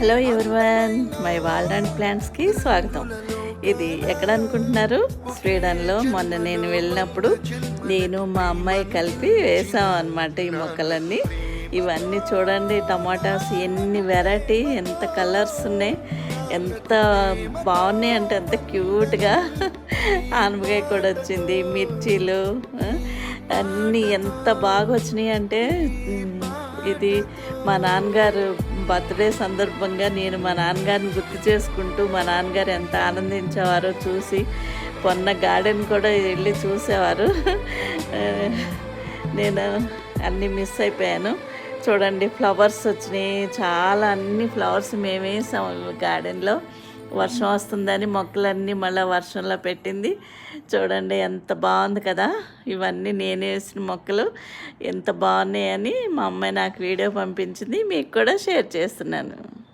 Hello everyone my world and ప్లాంట్స్కి స్వాగతం. ఇది ఎక్కడ అనుకుంటున్నారు? స్వీడన్లో. మొన్న నేను వెళ్ళినప్పుడు నేను మా అమ్మాయి కలిపి వేసాం అనమాట ఈ మొక్కలన్నీ. ఇవన్నీ చూడండి టమాటాస్ ఎన్ని వెరైటీ ఎంత కలర్స్ ఉన్నాయి ఎంత బాగున్నాయి అంటే ఎంత క్యూట్గా ఆనపకాయ కూడా వచ్చింది మిర్చీలు అన్నీ ఎంత బాగా వచ్చినాయి అంటే ఇది మా నాన్నగారు బర్త్డే సందర్భంగా నేను మా నాన్నగారిని గుర్తు చేసుకుంటూ మా నాన్నగారు ఎంత ఆనందించేవారో చూసి కొన్న గార్డెన్ కూడా వెళ్ళి చూసేవారు. నేను అన్నీ మిస్ అయిపోయాను. చూడండి ఫ్లవర్స్ వచ్చినాయి. చాలా అన్ని ఫ్లవర్స్ మేము గార్డెన్లో. వర్షం వస్తుందని మొక్కలన్నీ మళ్ళీ వర్షంలో పెట్టింది. చూడండి ఎంత బాగుంది కదా. ఇవన్నీ నేనే వేసిన మొక్కలు. ఎంత బాగున్నాయని మా అమ్మాయి నాకు వీడియో పంపించింది. మీకు కూడా షేర్ చేస్తున్నాను.